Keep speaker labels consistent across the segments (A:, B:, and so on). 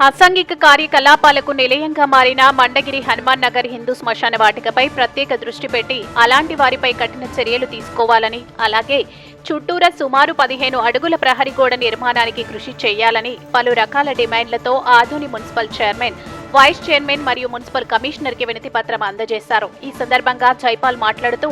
A: అసాంఘిక కార్యకలాపాలకు నిలయంగా మారిన మండగిరి హనుమాన్ నగర్ హిందూ శ్మశాన వాటికపై ప్రత్యేక దృష్టి పెట్టి అలాంటి వారిపై కఠిన చర్యలు తీసుకోవాలని అలాగే చుట్టూరా సుమారు పదిహేను అడుగుల ప్రహరీ గోడ నిర్మాణానికి కృషి చేయాలని పలు రకాల డిమాండ్లతో Adoni municipal chairman vice chairman మరియు మున్సిపల్ కమిషనర్కి వినతి పత్రం అందజేశారు. ఈ సందర్భంగా జైపాల్ మాట్లాడుతూ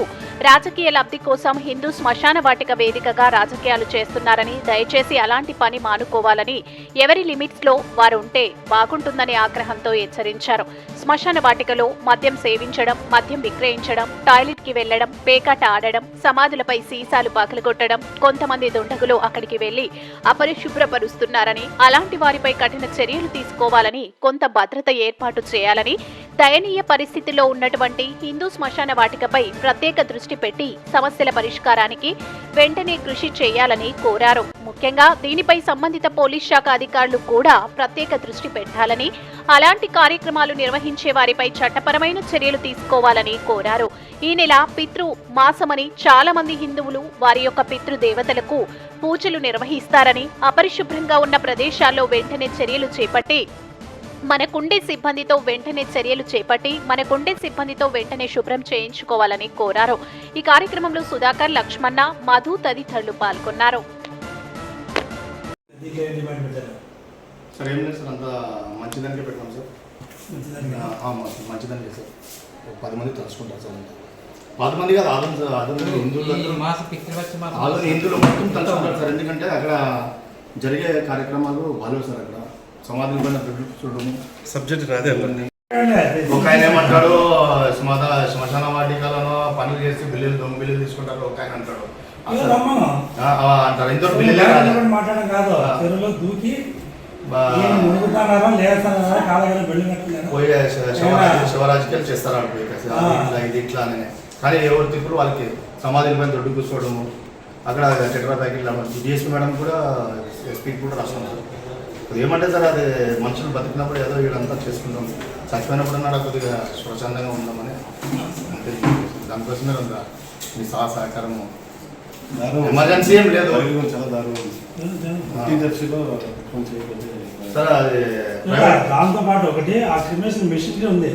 A: రాజకీయ లబ్ధి కోసం హిందూ శ్మశాన వాటిక వేదికగా రాజకీయాలు చేస్తున్నారని దయచేసి అలాంటి పని మానుకోవాలని ఎవరి లిమిట్స్లో వారు ఉంటే బాగుంటుందని ఆగ్రహంతో హెచ్చరించారు. శ్మశాన వాటికలో మద్యం సేవించడం మద్యం విక్రయించడం టాయిలెట్కి వెళ్ళడం పేకాట ఆడడం సమాధులపై సీసాలు పగలగొట్టడం కొంతమంది దుండగులు అక్కడికి వెళ్ళి అపరిశుభ్రపరుస్తున్నారని అలాంటి వారిపై కఠిన చర్యలు తీసుకోవాలని కొంత భద్రత ఏర్పాటు చేయాలని దయనీయ పరిస్థితిలో ఉన్నటువంటి హిందూ శ్మశాన వాటికపై ప్రత్యేక దృష్టి పెట్టి సమస్యల పరిష్కారానికి వెంటనే కృషి చేయాలని కోరారు. ముఖ్యంగా దీనిపై సంబంధిత పోలీస్ శాఖ అధికారులు కూడా ప్రత్యేక దృష్టి పెట్టాలని అలాంటి కార్యక్రమాలు నిర్వహించే వారిపై చట్టపరమైన చర్యలు తీసుకోవాలని కోరారు. ఈ నెల పితృ మాసమని చాలా మంది హిందువులు వారి యొక్క పితృ దేవతలకు పూజలు నిర్వహిస్తారని అపరిశుభ్రంగా ఉన్న ప్రదేశాల్లో వెంటనే చర్యలు చేపట్టి మనకుండే సిబ్బందితో వెంటనే చర్యలు చేపట్టి మనకుండే సిబ్బందితో వెంటనే శుభ్రం చేయించుకోవాలని కోరారు. ఈ కార్యక్రమంలో సుధాకర్ లక్ష్మణ మధు తదితరులు పాల్గొన్నారు.
B: దీనికి ఏం డిమాండ్ పెట్టారు
C: సార్ ఏం లేదు సార్ అంత మంచిదానికే పెట్టాం సార్.
B: మంచిదాన్ని
C: ఆ, మ- మంచిదానికే సార్. ఒక పది మంది తలుచుకుంటారు సార్ అంతా. పది మంది కాదు ఆదం హిందువులు. ఆదం హిందువులు మొత్తం తలుచుకుంటారు సార్. ఎందుకంటే అక్కడ జరిగే కార్యక్రమాలు బాగాలేవు సార్ అక్కడ. సమాధుల పైన చూడడం
D: సబ్జెక్ట్ రాదే అవ్వండి
C: ఒక ఆయన ఏమంటాడు శ్మశ శ్మశాన వాటికలను పనులు చేసి బిల్లులు దొంగ బిల్లులు తీసుకుంటారు ఒక ఆయన అంటాడు. అసలు-
B: రమ్మను.
C: ఆ, ఆ, అంటారు ఇంత బిల్లులే రాదు.
B: మాట్లాడడం కాదు.
C: ఆ.
B: చెరువులో దూకి
C: బా-
B: ఈయన మునుగుతున్నారా లేస్తున్నారా కాలగల వెళ్ళినట్లేదా
C: పోయి శివరాజు శివరాజకీయాలు చేస్తారు అది
B: ఆ.
C: ఇట్లా ఇది ఇట్లా అని. కానీ ఎవరు తిప్పుడు వాళ్ళకి సమాధుల పైన దొడ్డు కూర్చోవడము అక్కడ చక్కెర ప్యాకెట్లు డిఎస్పీ మేడం కూడా ఎస్పీ కూడా రాస్తున్నారు అది ఏమంటే సార్ అది మనుషులు బతికినప్పుడు ఏదో వీళ్ళంతా చేసుకుంటాం. చచ్చిపోయినప్పుడు అన్నాడు కొద్దిగా స్వచ్ఛందంగా ఉందామని అంతే. దానికోసమే ఉందా మీ సహా సహకారము. ఎమర్జెన్సీ ఏం లేదు.
D: చాలా దారుణం.
C: సార్ అది
B: దాంతో పాటు ఒకటి ఆ క్రిమేషన్ మెషిన్ ఉంది.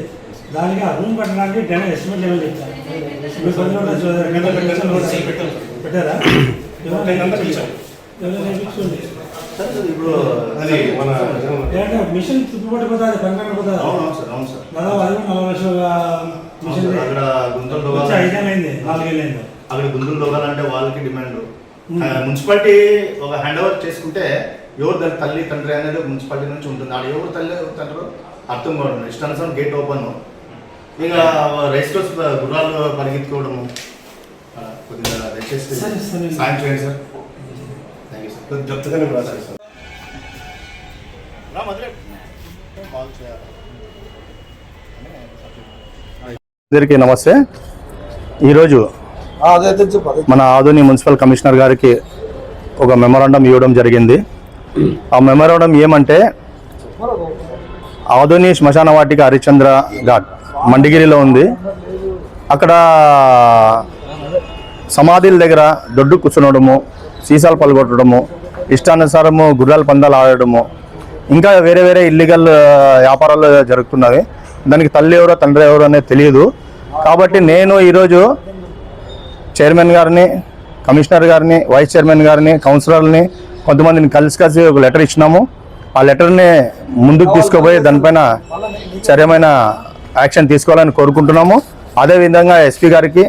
B: దానికి ఆ రూమ్ కట్టడానికి డెన్ ఎస్టిమేట్ ఏమో చెప్తారు. పెట్టారా? ఎవరు
C: ఇప్పుడు
D: అది మన
B: మిషన్ తుప్పుపడిపోతుంది పని పోతుంది
C: అవును అవును సార్ అవును సార్.
B: దాదాపు అది నలభై లక్షల మిషన్
C: అక్కడ గుంతలు.
B: ఐదేళ్ళైంది నాలుగేళ్ళైంది
C: అక్కడ గుందులు తవ్వాలంటే వాళ్ళకి డిమాండ్. మున్సిపాలిటీ ఒక హ్యాండ్ ఓవర్ చేసుకుంటే ఎవరు దాని తల్లి తండ్రి అనేది మున్సిపాలిటీ నుంచి ఉంటుంది. ఆడ ఎవరు తల్లి తండ్రి అర్థం కావడం ఇష్టానుసారం గేట్ ఓపెన్. ఇక రైస్ కోర్స్ గుర్రాలు పరిగెత్తుకోవడము. కొద్దిగా దయచేసి. సాయం చేయండి సార్. చేయాలి.
E: అందరికీ నమస్తే. ఈరోజు మన ఆధుని మున్సిపల్ కమిషనర్ గారికి ఒక మెమరాండం ఇవ్వడం జరిగింది. ఆ మెమరాండం ఏమంటే ఆధుని శ్మశాన వాటిక హరిశ్చంద్ర ఘాట్ మండిగిరిలో ఉంది. అక్కడ సమాధుల దగ్గర దొడ్డు కూర్చునడము సీసాలు పలగొట్టడము ఇష్టానుసారము గుర్రాల పందాలు ఆడడము ఇంకా వేరే వేరే ఇల్లీగల్ వ్యాపారాలు జరుగుతున్నవి. దానికి తల్లి ఎవరో తండ్రి ఎవరో అనేది తెలియదు. కాబట్టి నేను ఈరోజు చైర్మన్ గారిని కమిషనర్ గారిని వైస్ చైర్మన్ గారిని కౌన్సిలర్ని కొంతమందిని కలిసి కలిసి ఒక లెటర్ ఇచ్చినాము. ఆ లెటర్ని ముందుకు తీసుకుపోయి దానిపైన చర్యమైన యాక్షన్ తీసుకోవాలని కోరుకుంటున్నాము. అదేవిధంగా ఎస్పీ గారికి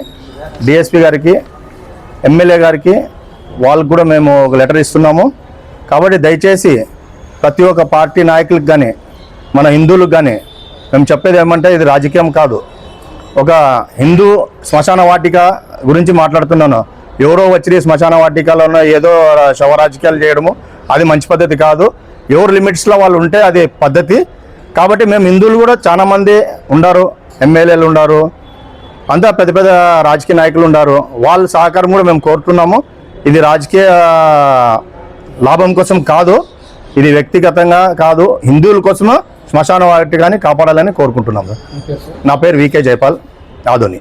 E: డిఎస్పీ గారికి ఎమ్మెల్యే గారికి వాళ్ళకు కూడా మేము ఒక లెటర్ ఇస్తున్నాము. కాబట్టి దయచేసి ప్రతి ఒక్క పార్టీ నాయకులకు కానీ మన హిందువులకు కానీ మేము చెప్పేది ఏమంటే ఇది రాజకీయం కాదు. ఒక హిందూ శ్మశాన వాటిక గురించి మాట్లాడుతున్నాను. ఎవరో వచ్చి శ్మశాన వాటికలోనో ఏదో శవ రాజకీయాలు చేయడము అది మంచి పద్ధతి కాదు. ఎవరు లిమిట్స్లో వాళ్ళు ఉంటే అది పద్ధతి. కాబట్టి మేము హిందువులు కూడా చాలామంది ఉండారు ఎమ్మెల్యేలు ఉండారు అంతా పెద్ద పెద్ద రాజకీయ నాయకులు ఉన్నారు వాళ్ళ సహకారం కూడా మేము కోరుతున్నాము. ఇది రాజకీయ లాభం కోసం కాదు ఇది వ్యక్తిగతంగా కాదు హిందువుల కోసము శ్మశాన వాటికాన్ని కాపాడాలని కోరుకుంటున్నాము. నా పేరు వికే జైపాల్ ఆదోని.